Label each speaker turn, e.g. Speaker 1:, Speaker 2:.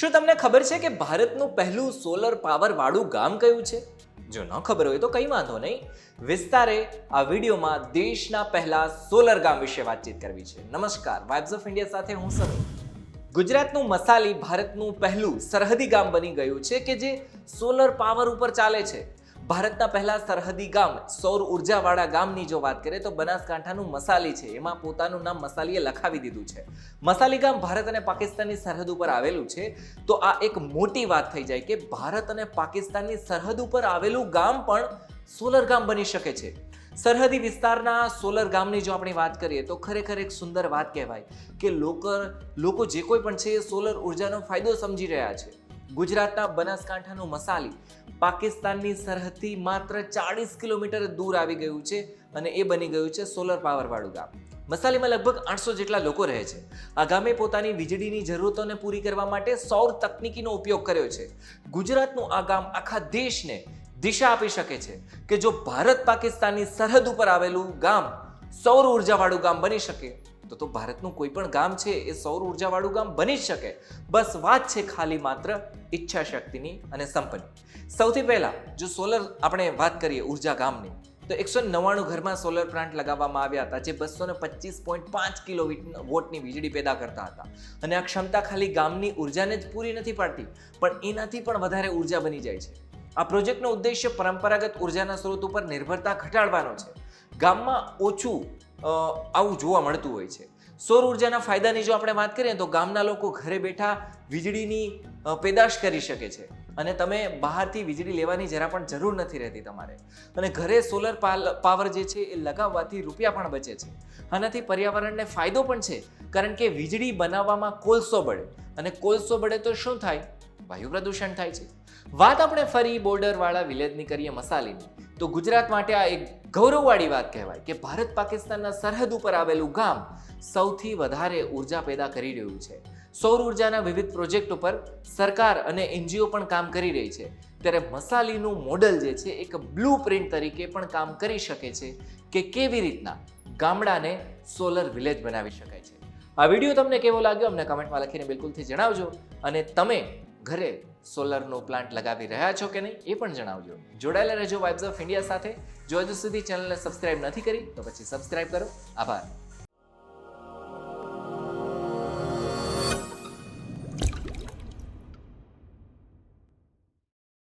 Speaker 1: શું તમને ખબર છે કે ભારતનું પહેલું સોલર પાવર વાળું ગામ કયું છે? જો ન ખબર હોય તો કંઈ વાંધો નહીં. વિસ્તારે આ વિડીયોમાં દેશના પહેલા સોલર ગામ વિશે વાતચીત કરવી છે. નમસ્કાર વાઇબ્સ ઓફ ઇન્ડિયા સાથે હું સમીર. ગુજરાતનું મસાલી ભારતનું પહેલું સરહદી ગામ બની ગયું છે કે જે સોલર પાવર ઉપર ચાલે છે? ભારતના પહેલા સરહદી ગામ સૌર ઉર્જાવાળા ગામની જો વાત કરીએ તો બનાસકાંઠાનું મસાલી છે. એમાં પોતાનું નામ મસાલીએ લખાવી દીધું છે. મસાલી ગામ ભારત અને પાકિસ્તાનની સરહદ ઉપર આવેલું છે. તો આ એક મોટી વાત થઈ જાય કે ભારત અને પાકિસ્તાનની સરહદ ઉપર આવેલું ગામ પણ સોલર ગામ બની શકે છે. સરહદી વિસ્તારના સોલર ગામની જો આપણે વાત કરીએ તો ખરેખર એક સુંદર વાત કહેવાય કે લોકો લોકો જે કોઈ પણ છે એ સોલર ઉર્જાનો ફાયદો સમજી રહ્યા છે. ગુજરાતના બનાસકાંઠાનું મસાલી પાકિસ્તાનની સરહદથી માત્ર ચાળીસ કિલોમીટર દૂર આવી ગયું છે અને એ બની ગયું છે સોલર પાવરવાળું ગામ. મસાલીમાં લગભગ આઠસો જેટલા લોકો રહે છે. આ ગામે પોતાની વીજળીની જરૂરતોને પૂરી કરવા માટે સૌર તકનીકીનો ઉપયોગ કર્યો છે. ગુજરાતનું આ ગામ આખા દેશને દિશા આપી શકે છે કે જો ભારત પાકિસ્તાનની સરહદ ઉપર આવેલું ગામ સૌર ઉર્જાવાળું ગામ બની શકે. તો તો ભારતનું કોઈ પણ ગામ છે એ સૌર ઉર્જાવાળું ગામ બની જ શકે. બસ વાત છે ખાલી માત્ર ઈચ્છા શક્તિની અને સંપત્તિ સૌથી પહેલા, જો સોલર આપણે વાત કરીએ ઊર્જા ગામની, તો એકસો નવ્વાણું ઘરમાં સોલર પ્લાન્ટ લગાવવામાં આવ્યા હતા, જે બસો ને પચીસ પોઈન્ટ પાંચ કિલો વોટની વીજળી પેદા કરતા હતા. અને આ ક્ષમતા ખાલી ગામની ઉર્જાને જ પૂરી નથી પાડતી, પણ એનાથી પણ વધારે ઊર્જા બની જાય છે. આ પ્રોજેક્ટનો ઉદ્દેશ્ય પરંપરાગત ઉર્જાના સ્ત્રોત ઉપર નિર્ભરતા ઘટાડવાનો છે. ગામમાં ઓછું આવું જોવા મળતું હોય છે. સૌર ઉર્જાના ફાયદાની જો આપણે વાત કરીએ તો ગામના લોકો ઘરે બેઠા વીજળીની પેદાશ કરી શકે છે. અને તમે બહારથી વીજળી લેવાની જરા પણ જરૂર નથી રહેતી તમારે. અને ઘરે સોલર પાવર જે છે એ લગાવવાથી રૂપિયા પણ બચે છે. આનાથી પર્યાવરણને ફાયદો પણ છે. કારણ કે વીજળી બનાવવામાં કોલસો બળે. અને કોલસો બળે તો શું થાય? વાયુ પ્રદૂષણ થાય છે. વાત આપણે ફરી બોર્ડરવાળા વિલેજની કરીએ મસાલીની. તો ગુજરાત માટે આ એક ગૌરવવાળી વાત કહેવાય કે ભારત પાકિસ્તાનના સરહદ ઉપર આવેલું ગામ સૌથી વધારે ઊર્જા પેદા કરી રહ્યું છે. સૌર ઉર્જાના વિવિધ પ્રોજેક્ટ ઉપર સરકાર અને એનજીઓ પણ કામ કરી રહી છે. ત્યારે મસાલીનું મોડલ જે છે, એક બ્લુ પ્રિન્ટ તરીકે પણ કામ કરી શકે છે કે કેવી રીતના ગામડાને સોલર વિલેજ બનાવી શકાય છે. આ વીડિયો તમને કેવો લાગ્યો, અમને કમેન્ટમાં લખીને બિલકુલથી જણાવજો અને તમે ઘરે સોલરનો પ્લાન્ટ લગાવી રહ્યા છો કે નહીં એ પણ જણાવજો. જોડાયેલા રહેજો વાઇબ્સ ઓફ ઇન્ડિયા સાથે. જો હજુ સુધી ચેનલને સબસ્ક્રાઇબ નથી કરી, તો પછી સબસ્ક્રાઇબ કરો. આભાર.